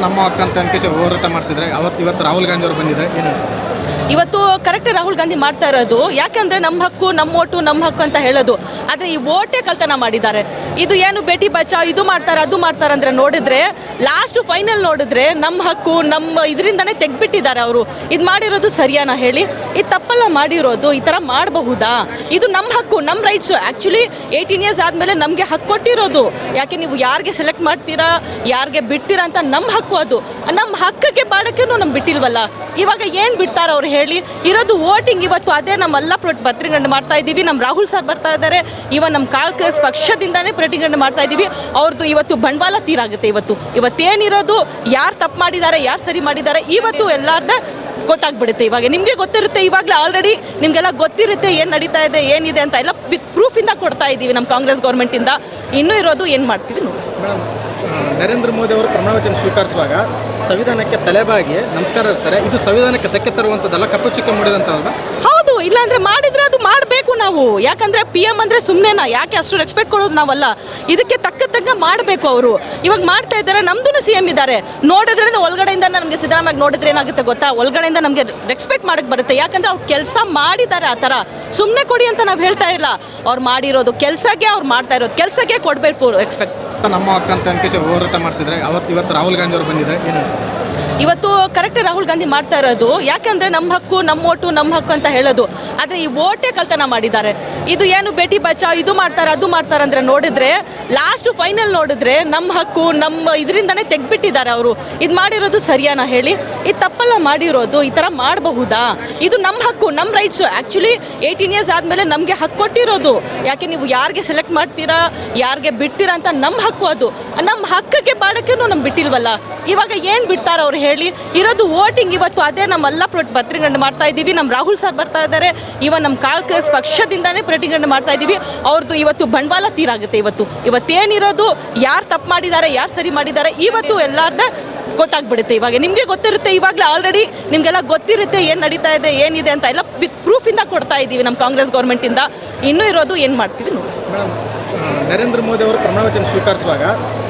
ನಮ್ಮ ಅಕ್ಕಂತ ಅನ್ಕೇಶ್ ಹೋರಾಟ ಮಾಡ್ತಿದ್ರೆ ಅವತ್ತು ಇವತ್ತು ರಾಹುಲ್ ಗಾಂಧಿ ಅವರು ಬಂದಿದ್ದಾರೆ. ಏನು ಇವತ್ತು ಕರೆಕ್ಟ್ ರಾಹುಲ್ ಗಾಂಧಿ ಮಾಡ್ತಾ ಇರೋದು. ಯಾಕಂದ್ರೆ ನಮ್ಮ ಹಕ್ಕು ನಮ್ಮ ಓಟು ನಮ್ಮ ಹಕ್ಕು ಅಂತ ಹೇಳೋದು. ಆದರೆ ಈ ಓಟೇ ಕಲ್ತನ ಮಾಡಿದ್ದಾರೆ. ಇದು ಏನು ಬೇಟಿ ಬಚಾವ್, ಇದು ಮಾಡ್ತಾರೆ, ಅದು ಮಾಡ್ತಾರೆ ಅಂದ್ರೆ ನೋಡಿದ್ರೆ ಲಾಸ್ಟ್ ಫೈನಲ್ ನೋಡಿದ್ರೆ ನಮ್ಮ ಹಕ್ಕು ನಮ್ಮ ಇದರಿಂದನೇ ತೆಗ್ಬಿಟ್ಟಿದ್ದಾರೆ ಅವರು. ಇದು ಮಾಡಿರೋದು ಸರಿಯಾನ ಹೇಳಿ. ಇದು ತಪ್ಪಲ್ಲ ಮಾಡಿರೋದು, ಈ ಥರ ಮಾಡಬಹುದಾ? ಇದು ನಮ್ಮ ಹಕ್ಕು ನಮ್ಮ ರೈಟ್ಸು ಆ್ಯಕ್ಚುಲಿ ಏಯ್ಟೀನ್ ಇಯರ್ಸ್ ಆದಮೇಲೆ ನಮಗೆ ಹಕ್ಕು ಕೊಟ್ಟಿರೋದು. ಯಾಕೆ ನೀವು ಯಾರಿಗೆ ಸೆಲೆಕ್ಟ್ ಮಾಡ್ತೀರಾ, ಯಾರಿಗೆ ಬಿಡ್ತೀರಾ ಅಂತ ನಮ್ಮ ಹಕ್ಕು ಅದು. ನಮ್ಮ ಹಕ್ಕಕ್ಕೆ ಬಾಡಕ್ಕೆ ನಮ್ಗೆ ಬಿಟ್ಟಿಲ್ವಲ್ಲ. ಇವಾಗ ಏನು ಬಿಡ್ತಾರೆ ಅವ್ರು ಹೇಳಿ. ಇರೋದು ವೋಟಿಂಗ್. ಇವತ್ತು ಅದೇ ನಮ್ಮ ಎಲ್ಲ ಪ್ರತಿಗಣನೆ ಮಾಡ್ತಾ ಇದ್ದೀವಿ. ನಮ್ಮ ರಾಹುಲ್ ಸರ್ ಬರ್ತಾ ಇದ್ದಾರೆ. ಇವನ್ ನಮ್ಮ ಕಾಂಗ್ರೆಸ್ ಪಕ್ಷದಿಂದಾನೇ ಪ್ರತಿಗಣನೆ ಮಾಡ್ತಾ ಇದ್ದೀವಿ. ಅವ್ರದ್ದು ಇವತ್ತು ಬಂಡವಾಳ ತೀರಾಗುತ್ತೆ ಇವತ್ತು. ಇವತ್ತೇನಿರೋದು, ಯಾರು ತಪ್ಪು ಮಾಡಿದ್ದಾರೆ ಯಾರು ಸರಿ ಮಾಡಿದ್ದಾರೆ ಇವತ್ತು ಎಲ್ಲಾರ್ದ ಗೊತ್ತಾಗ್ಬಿಡುತ್ತೆ. ಇವಾಗ ನಿಮಗೆ ಗೊತ್ತಿರುತ್ತೆ, ಇವಾಗಲೇ ಆಲ್ರೆಡಿ ನಿಮಗೆಲ್ಲ ಗೊತ್ತಿರುತ್ತೆ ಏನು ನಡೀತಾ ಇದೆ, ಏನಿದೆ ಅಂತ. ಎಲ್ಲ ವಿತ್ ಪ್ರೂಫಿಂದ ಕೊಡ್ತಾ ಇದ್ದೀವಿ ನಮ್ಮ ಕಾಂಗ್ರೆಸ್ ಗೌರ್ಮೆಂಟಿಂದ ಇನ್ನೂ ಇರೋದು ಏನು ಮಾಡ್ತೀವಿ ನೋಡಿ ನರೇಂದ್ರ ಮೋದಿ ಅವರು ಪ್ರಮಾಣವಚನ ಸ್ವೀಕರಿಸುವಾಗ ಸಂವಿಧಾನಕ್ಕೆ ತಲೆಬಾಗಿ ನಮಸ್ಕಾರ ಇರ್ತಾರೆ ಇದು ಸಂವಿಧಾನಕ್ಕೆ ಧಕ್ಕೆ ತರುವಂತದಲ್ಲ ಕಪ್ಪು ಚುಕ್ಕ ಮೂಡಿದಂಥದ್ದಲ್ಲ ಹೌದು, ಇಲ್ಲಾಂದ್ರೆ ಮಾಡಿದ್ರೆ ಅದು ಮಾಡಬೇಕು ನಾವು. ಯಾಕಂದ್ರೆ ಪಿ ಎಂ ಅಂದ್ರೆ ಸುಮ್ಮನೆನಾ ಯಾಕೆ ಅಷ್ಟು ರೆಸ್ಪೆಕ್ಟ್ ಕೊಡೋದು ನಾವಲ್ಲ? ಇದಕ್ಕೆ ತಕ್ಕ ತಕ್ಕ ಮಾಡಬೇಕು ಅವರು. ಇವಾಗ ಮಾಡ್ತಾ ಇದ್ದಾರೆ ನಮ್ದು ಸಿ ಎಂ ಇದ್ದಾರೆ. ನೋಡಿದ್ರಿಂದ ಒಳಗಡೆಯಿಂದ ನಮಗೆ ಸಿದ್ದರಾಮಯ್ಯ ನೋಡಿದ್ರೆ ಏನಾಗುತ್ತೆ ಗೊತ್ತಾ? ಒಳಗಡೆಯಿಂದ ನಮಗೆ ರೆಸ್ಪೆಕ್ಟ್ ಮಾಡಕ್ಕೆ ಬರುತ್ತೆ. ಯಾಕಂದ್ರೆ ಅವ್ರು ಕೆಲಸ ಮಾಡಿದ್ದಾರೆ ಆ ಥರ. ಸುಮ್ಮನೆ ಕೊಡಿ ಅಂತ ನಾವು ಹೇಳ್ತಾ ಇಲ್ಲ. ಅವ್ರು ಮಾಡಿರೋದು ಕೆಲಸಕ್ಕೆ ಅವ್ರು ಮಾಡ್ತಾ ಇರೋದು. ಕೆಲಸಕ್ಕೆ ಕೊಡಬೇಕು ಎಕ್ಸ್ಪೆಕ್ಟ್ ನಮ್ಮ ಅಕ್ಕಂತ ಹೋರಾಟ ಮಾಡ್ತಿದ್ರೆ ಅವತ್ತು ಇವತ್ತು ರಾಹುಲ್ ಗಾಂಧಿ ಅವರು ಬಂದಿದ್ದಾರೆ. ಏನು ಇವತ್ತು ಕರೆಕ್ಟ್ ರಾಹುಲ್ ಗಾಂಧಿ ಮಾಡ್ತಾ ಇರೋದು. ಯಾಕಂದ್ರೆ ನಮ್ಮ ಹಕ್ಕು ನಮ್ಮ ಓಟು ನಮ್ಮ ಹಕ್ಕು ಅಂತ ಹೇಳೋದು. ಆದರೆ ಈ ಓಟೇ ಕಲ್ತನ ಮಾಡಿದ್ದಾರೆ. ಇದು ಏನು ಬೇಟಿ ಬಚಾವ್, ಇದು ಮಾಡ್ತಾರೆ, ಅದು ಮಾಡ್ತಾರೆ ಅಂದ್ರೆ ನೋಡಿದ್ರೆ ಲಾಸ್ಟ್ ಫೈನಲ್ ನೋಡಿದ್ರೆ ನಮ್ಮ ಹಕ್ಕು ನಮ್ಮ ಇದರಿಂದನೇ ತೆಗ್ಬಿಟ್ಟಿದ್ದಾರೆ ಅವರು. ಇದು ಮಾಡಿರೋದು ಸರಿಯಾನ ಹೇಳಿ. ಇದು ತಪ್ಪಲ್ಲ ಮಾಡಿರೋದು, ಈ ಥರ ಮಾಡಬಹುದಾ? ಇದು ನಮ್ಮ ಹಕ್ಕು ನಮ್ಮ ರೈಟ್ಸು ಆ್ಯಕ್ಚುಲಿ ಏಯ್ಟೀನ್ ಇಯರ್ಸ್ ಆದಮೇಲೆ ನಮಗೆ ಹಕ್ಕು ಕೊಟ್ಟಿರೋದು. ಯಾಕೆ ನೀವು ಯಾರಿಗೆ ಸೆಲೆಕ್ಟ್ ಮಾಡ್ತೀರಾ, ಯಾರಿಗೆ ಬಿಡ್ತೀರಾ ಅಂತ ನಮ್ಮ ಹಕ್ಕು ಅದು. ನಮ್ಮ ಹಕ್ಕಕ್ಕೆ ಬಾಡೋಕ್ಕೂ ನಮ್ಗೆ ಬಿಟ್ಟಿಲ್ವಲ್ಲ? ಇವಾಗ ಏನು ಬಿಡ್ತಾರೆ ಅವ್ರು ಹೇಳಿ, ಇರೋದು ವೋಟಿಂಗ್ ಇವತ್ತು ಅದೇ ನಮ್ಮ ಎಲ್ಲ ಪ್ರತಿಗಣನೆ ಮಾಡ್ತಾ ಇದ್ದೀವಿ. ನಮ್ಮ ರಾಹುಲ್ ಸರ್ ಬರ್ತಾ ಇದ್ದಾರೆ. ಇವನ್ ನಮ್ಮ ಕಾಂಗ್ರೆಸ್ ಪಕ್ಷದಿಂದಾನೇ ಪ್ರತಿಗಣನೆ ಮಾಡ್ತಾ ಇದ್ದೀವಿ. ಅವ್ರದ್ದು ಇವತ್ತು ಬಂಡವಾಳ ತೀರಾಗುತ್ತೆ ಇವತ್ತು. ಇವತ್ತೇನಿರೋದು, ಯಾರು ತಪ್ಪು ಮಾಡಿದ್ದಾರೆ ಯಾರು ಸರಿ ಮಾಡಿದ್ದಾರೆ ಇವತ್ತು ಎಲ್ಲಾರ್ದ ಗೊತ್ತಾಗ್ಬಿಡುತ್ತೆ. ಇವಾಗ ನಿಮಗೆ ಗೊತ್ತಿರುತ್ತೆ, ಇವಾಗಲೇ ಆಲ್ರೆಡಿ ನಿಮಗೆಲ್ಲ ಗೊತ್ತಿರುತ್ತೆ ಏನು ನಡೀತಾ ಇದೆ, ಏನಿದೆ ಅಂತ ಎಲ್ಲ ವಿತ್ ಪ್ರೂಫಿಂದ ಕೊಡ್ತಾ ಇದ್ದೀವಿ ನಮ್ಮ ಕಾಂಗ್ರೆಸ್ ಗೌರ್ಮೆಂಟಿಂದ ಇನ್ನೂ ಇರೋದು ಏನು ಮಾಡ್ತೀವಿ ನೋಡಿ. ನರೇಂದ್ರ ಮೋದಿ ಅವರು ಪ್ರಮಾಣವಚನ ಸ್ವೀಕರಿಸುವಾಗ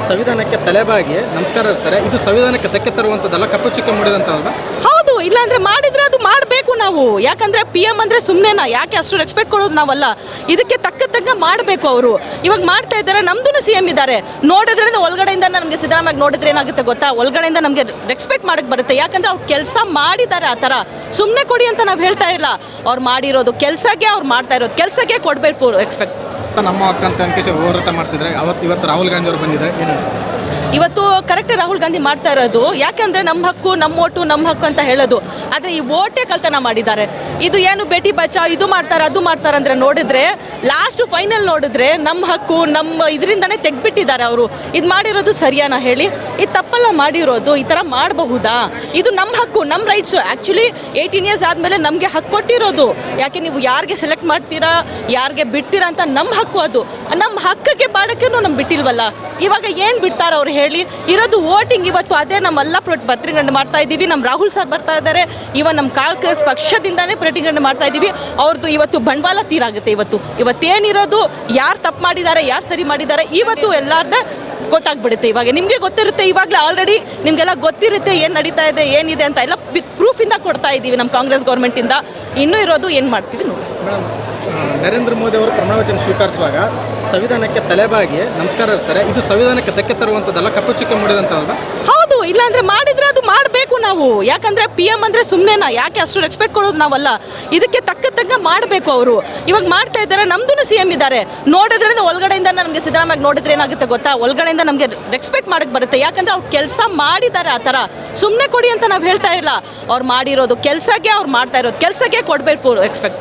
ಸಂವಿಧಾನಕ್ಕೆ ತಲೆಬಾಗಿ ನಮಸ್ಕಾರ ಇರ್ತಾರೆ. ಇದು ಸಂವಿಧಾನಕ್ಕೆ ತಕ್ಕೆ ತರುವಂಥದ್ದಲ್ಲ, ಕಪ್ಪು ಚುಕ್ಕ ಮಾಡಿದಂತಲ್ಲ ಹೌದು, ಇಲ್ಲಾಂದ್ರೆ ಮಾಡಿದ್ರೆ ಅದು ಮಾಡಬೇಕು ನಾವು. ಯಾಕಂದ್ರೆ ಪಿ ಎಂ ಅಂದ್ರೆ ಸುಮ್ಮನೆನಾ ಯಾಕೆ ಅಷ್ಟು ರೆಸ್ಪೆಕ್ಟ್ ಕೊಡೋದು ನಾವಲ್ಲ? ಇದಕ್ಕೆ ತಕ್ಕ ತಕ್ಕ ಮಾಡಬೇಕು ಅವರು. ಇವಾಗ ಮಾಡ್ತಾ ಇದ್ದಾರೆ ನಮ್ದು ಸಿ ಎಂ ಇದ್ದಾರೆ. ನೋಡಿದ್ರಿಂದ ಒಳಗಡೆಯಿಂದ ನಮಗೆ ಸಿದ್ದರಾಮಯ್ಯ ನೋಡಿದ್ರೆ ಏನಾಗುತ್ತೆ ಗೊತ್ತಾ? ಒಳಗಡೆಯಿಂದ ನಮಗೆ ರೆಸ್ಪೆಕ್ಟ್ ಮಾಡಕ್ ಬರುತ್ತೆ. ಯಾಕಂದ್ರೆ ಅವ್ರು ಕೆಲಸ ಮಾಡಿದ್ದಾರೆ ಆ ಥರ. ಸುಮ್ಮನೆ ಕೊಡಿ ಅಂತ ನಾವು ಹೇಳ್ತಾ ಇಲ್ಲ. ಅವ್ರು ಮಾಡಿರೋದು ಕೆಲಸಕ್ಕೆ ಅವ್ರು ಮಾಡ್ತಾ ಇರೋದು. ಕೆಲಸಕ್ಕೆ ಕೊಡಬೇಕು ರೆಸ್ಪೆಕ್ಟ್ ನಮ್ಮ ಅಕ್ಕ ಅಂತ ಅನ್ಕೇಶ್ ಹೋರಾಟ ಮಾಡ್ತಿದ್ರೆ. ಅವತ್ತು ಇವತ್ತು ರಾಹುಲ್ ಗಾಂಧಿ ಅವರು ಬಂದಿದ್ದಾರೆ. ಏನು ಇವತ್ತು ಕರೆಕ್ಟ್ ರಾಹುಲ್ ಗಾಂಧಿ ಮಾಡ್ತಾ ಇರೋದು. ಯಾಕಂದ್ರೆ ನಮ್ಮ ಹಕ್ಕು ನಮ್ಮ ಓಟು ನಮ್ಮ ಹಕ್ಕು ಅಂತ ಹೇಳೋದು. ಆದರೆ ಈ ಓಟೇ ಕಲ್ತನ ಮಾಡಿದ್ದಾರೆ. ಇದು ಏನು ಬೇಟಿ ಬಚಾವ್, ಇದು ಮಾಡ್ತಾರೆ, ಅದು ಮಾಡ್ತಾರೆ ಅಂದ್ರೆ ನೋಡಿದ್ರೆ ಲಾಸ್ಟ್ ಫೈನಲ್ ನೋಡಿದ್ರೆ ನಮ್ಮ ಹಕ್ಕು ನಮ್ಮ ಇದರಿಂದನೇ ತೆಗ್ಬಿಟ್ಟಿದ್ದಾರೆ ಅವರು. ಇದು ಮಾಡಿರೋದು ಸರಿಯಾನ ಹೇಳಿ. ಇದು ತಪ್ಪಲ್ಲ ಮಾಡಿರೋದು, ಈ ಥರ ಮಾಡಬಹುದಾ? ಇದು ನಮ್ಮ ಹಕ್ಕು ನಮ್ಮ ರೈಟ್ಸು ಆ್ಯಕ್ಚುಲಿ ಏಯ್ಟೀನ್ ಇಯರ್ಸ್ ಆದಮೇಲೆ ನಮಗೆ ಹಕ್ಕು ಕೊಟ್ಟಿರೋದು. ಯಾಕೆ ನೀವು ಯಾರಿಗೆ ಸೆಲೆಕ್ಟ್ ಮಾಡ್ತೀರಾ, ಯಾರಿಗೆ ಬಿಡ್ತೀರಾ ಅಂತ ನಮ್ಮ ಹಕ್ಕು ಅದು. ನಮ್ಮ ಹಕ್ಕಕ್ಕೆ ಬಾಡಕ್ಕೆ ನಮ್ಗೆ ಬಿಟ್ಟಿಲ್ವಲ್ಲ. ಇವಾಗ ಏನು ಬಿಡ್ತಾರೆ ಅವ್ರು ಹೇಳಿ ಇರೋದು ವೋಟಿಂಗ್. ಇವತ್ತು ಅದೇ ನಮ್ಮ ಎಲ್ಲ ಪ್ರತಿಗಣನೆ ಮಾಡ್ತಾ ಇದ್ದೀವಿ. ನಮ್ಮ ರಾಹುಲ್ ಸರ್ ಬರ್ತಾ ಇದ್ದಾರೆ. ಇವನ್ ನಮ್ಮ ಕಾಂಗ್ರೆಸ್ ಪಕ್ಷದಿಂದಾನೇ ಪ್ರತಿಗಣನೆ ಮಾಡ್ತಾ ಇದ್ದೀವಿ. ಅವ್ರದ್ದು ಇವತ್ತು ಬಂಡವಾಳ ತೀರಾಗುತ್ತೆ ಇವತ್ತು. ಇವತ್ತೇನಿರೋದು, ಯಾರು ತಪ್ಪು ಮಾಡಿದ್ದಾರೆ, ಯಾರು ಸರಿ ಮಾಡಿದ್ದಾರೆ, ಇವತ್ತು ಎಲ್ಲಾರ್ದ ಗೊತ್ತಾಗ್ಬಿಡುತ್ತೆ. ಇವಾಗ ನಿಮಗೆ ಗೊತ್ತಿರುತ್ತೆ, ಇವಾಗಲೇ ಆಲ್ರೆಡಿ ನಿಮಗೆಲ್ಲ ಗೊತ್ತಿರುತ್ತೆ ಏನು ನಡೀತಾ ಇದೆ, ಏನಿದೆ ಅಂತ. ಎಲ್ಲ ವಿತ್ ಪ್ರೂಫಿಂದ ಕೊಡ್ತಾ ಇದ್ದೀವಿ ನಮ್ಮ ಕಾಂಗ್ರೆಸ್ ಗೌರ್ಮೆಂಟಿಂದ ಇನ್ನೂ ಇರೋದು ಏನು ಮಾಡ್ತೀವಿ ನೋಡಿ. ನರೇಂದ್ರ ಮೋದಿ ಅವರು ಪ್ರಮಾಣವಚನ ಸ್ವೀಕರಿಸುವಾಗ ಸಂವಿಧಾನಕ್ಕೆ ತಲೆಬಾಗಿ ನಮಸ್ಕಾರ ಹರಿಸ್ತಾರೆ ಇದು ಸಂವಿಧಾನಕ್ಕೆ ಧಕ್ಕೆ ತರುವಂಥದ್ದಲ್ಲ, ಕಪ್ಪು ಚುಕ್ಕೆ ಮೂಡಿದಂಥದ್ದಲ್ಲ ಹೌದು, ಇಲ್ಲಾಂದ್ರೆ ಮಾಡಿದ್ರೆ ಅದು ಮಾಡಬೇಕು ನಾವು. ಯಾಕಂದ್ರೆ ಪಿ ಎಂ ಅಂದ್ರೆ ಸುಮ್ಮನೆನಾ ಯಾಕೆ ಅಷ್ಟು ರೆಸ್ಪೆಕ್ಟ್ ಕೊಡೋದು ನಾವಲ್ಲ? ಇದಕ್ಕೆ ತಕ್ಕ ತಕ್ಕ ಮಾಡಬೇಕು ಅವರು. ಇವಾಗ ಮಾಡ್ತಾ ಇದ್ದಾರೆ ನಮ್ದು ಸಿ ಎಂ ಇದ್ದಾರೆ. ನೋಡಿದ್ರಿಂದ ಒಳಗಡೆಯಿಂದ ನಮಗೆ ಸಿದ್ದರಾಮಯ್ಯ ನೋಡಿದ್ರೆ ಏನಾಗುತ್ತೆ ಗೊತ್ತಾ? ಒಳಗಡೆಯಿಂದ ನಮಗೆ ರೆಸ್ಪೆಕ್ಟ್ ಮಾಡಕ್ಕೆ ಬರುತ್ತೆ. ಯಾಕಂದ್ರೆ ಅವ್ರು ಕೆಲಸ ಮಾಡಿದ್ದಾರೆ ಆ ಥರ. ಸುಮ್ಮನೆ ಕೊಡಿ ಅಂತ ನಾವು ಹೇಳ್ತಾ ಇಲ್ಲ. ಅವ್ರು ಮಾಡಿರೋದು ಕೆಲಸಕ್ಕೆ ಅವ್ರು ಮಾಡ್ತಾ ಇರೋದು. ಕೆಲಸಕ್ಕೆ ಕೊಡಬೇಕು ರೆಸ್ಪೆಕ್ಟ್